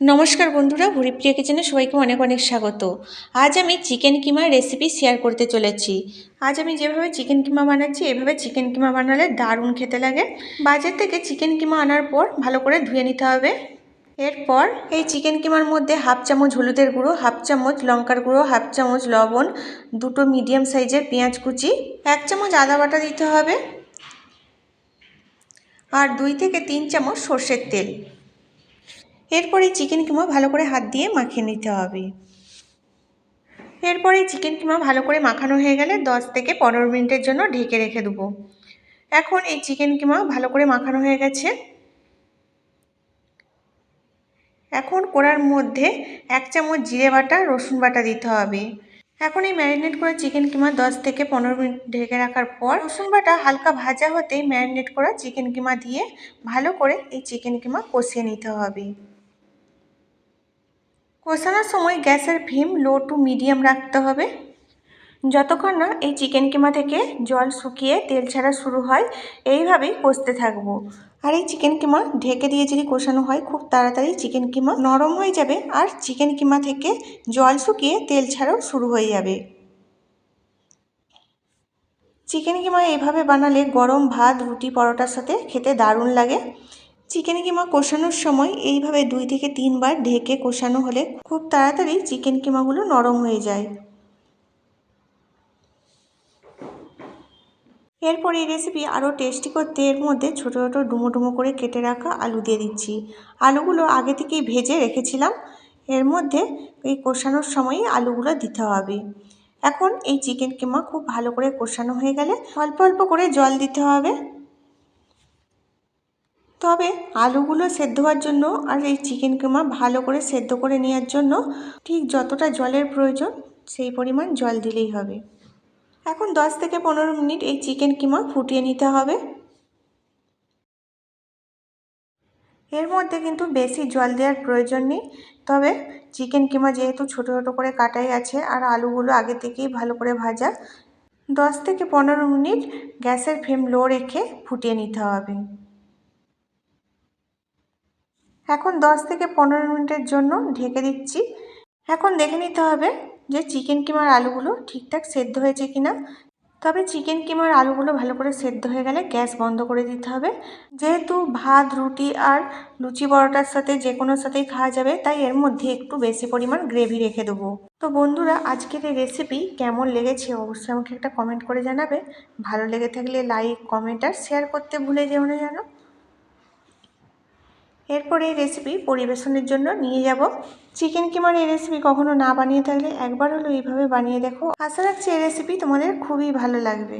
নমস্কার বন্ধুরা, ভুরিপ্রিয়া কিচেনে সবাইকে অনেক অনেক স্বাগত। আজ আমি চিকেন কিমার রেসিপি শেয়ার করতে চলেছি। আজ আমি যেভাবে চিকেন কিমা বানাচ্ছি, এভাবে চিকেন কিমা বানালে দারুণ খেতে লাগে। বাজার থেকে চিকেন কিমা আনার পর ভালো করে ধুয়ে নিতে হবে। এরপর এই চিকেন কিমার মধ্যে হাফ চামচ হলুদের গুঁড়ো, হাফ চামচ লঙ্কার গুঁড়ো, হাফ চামচ লবণ, দুটো মিডিয়াম সাইজের পেঁয়াজ কুচি, এক চামচ আদা বাটা দিতে হবে। আর দুই থেকে তিন চামচ সর্ষের তেল। এরপরে চিকেন কিমা ভালো করে হাত দিয়ে মাখিয়ে নিতে হবে। এরপরে চিকেন কিমা ভালো করে মাখানো হয়ে গেলে দশ থেকে পনেরো মিনিটের জন্য ঢেকে রেখে দেবো। এখন এই চিকেন কিমা ভালো করে মাখানো হয়ে গেছে। এখন কড়ার মধ্যে এক চামচ জিরে বাটা, রসুন বাটা দিতে হবে। এখন এই ম্যারিনেট করা চিকেন কিমা দশ থেকে পনেরো মিনিট ঢেকে রাখার পর রসুন বাটা হালকা ভাজা হতেই ম্যারিনেট করা চিকেন কিমা দিয়ে ভালো করে এই চিকেন কিমা কষিয়ে নিতে হবে। কষানোর সময় গ্যাসের ফ্লেম লো টু মিডিয়াম রাখতে হবে। যতক্ষণ না এই চিকেন কিমা থেকে জল শুকিয়ে তেল ছাড়া শুরু হয়, এইভাবেই কষতে থাকব। আর এই চিকেন কিমা ঢেকে দিয়ে যদি কষানো হয়, খুব তাড়াতাড়ি চিকেন কিমা নরম হয়ে যাবে আর চিকেন কিমা থেকে জল শুকিয়ে তেল ছাড়াও শুরু হয়ে যাবে। চিকেন কিমা এইভাবে বানালে গরম ভাত, রুটি, পরোটার সাথে খেতে দারুণ লাগে। চিকেন কিমা কষানোর সময় এইভাবে দুই থেকে তিনবার ঢেকে কষানো হলে খুব তাড়াতাড়ি চিকেন কিমাগুলো নরম হয়ে যায়। এরপর এই রেসিপি আরও টেস্টি করতে এর মধ্যে ছোটো ছোটো ডুমো ডুমো করে কেটে রাখা আলু দিয়ে দিচ্ছি। আলুগুলো আগে থেকেই ভেজে রেখেছিলাম। এর মধ্যে এই কষানোর সময়ই আলুগুলো দিতে হবে। এখন এই চিকেন কিমা খুব ভালো করে কষানো হয়ে গেলে অল্প অল্প করে জল দিতে হবে। তবে আলুগুলো সেদ্ধ হওয়ার জন্য আর এই চিকেন কিমা ভালো করে সেদ্ধ করে নেওয়ার জন্য ঠিক যতটা জলের প্রয়োজন সেই পরিমাণ জল দিলেই হবে। এখন দশ থেকে পনেরো মিনিট এই চিকেন কিমা ফুটিয়ে নিতে হবে। এর মধ্যে কিন্তু বেশি জল দেওয়ার প্রয়োজন নেই। তবে চিকেন কিমা যেহেতু ছোটো ছোটো করে কাটাই আছে আর আলুগুলো আগে থেকেই ভালো করে ভাজা, দশ থেকে পনেরো মিনিট গ্যাসের ফ্লেম লো রেখে ফুটিয়ে নিতে হবে। এখন দশ থেকে পনেরো মিনিটের জন্য ঢেকে দিচ্ছি। এখন দেখে নিতে হবে যে চিকেন কিমার আলুগুলো ঠিকঠাক সেদ্ধ হয়েছে কি না তবে চিকেন কিমার আলুগুলো ভালো করে সেদ্ধ হয়ে গেলে গ্যাস বন্ধ করে দিতে হবে। যেহেতু ভাত, রুটি আর লুচি পরোটার সাথে যে কোনো সাথেই খাওয়া যাবে, তাই এর মধ্যে একটু বেশি পরিমাণ গ্রেভি রেখে দেবো। তো বন্ধুরা, আজকের এই রেসিপি কেমন লেগেছে অবশ্যই আমাকে একটা কমেন্ট করে জানাবে। ভালো লেগে থাকলে লাইক কমেন্ট আর শেয়ার করতে ভুলে যেও না জানো। এরপর এই রেসিপি পরিবেশনের জন্য নিয়ে যাব। চিকেন কিমার এই রেসিপি কখনো না বানিয়ে থাকলে একবার হলো এইভাবে বানিয়ে দেখো। আশা রাখছি এই রেসিপি তোমাদের খুবই ভালো লাগবে।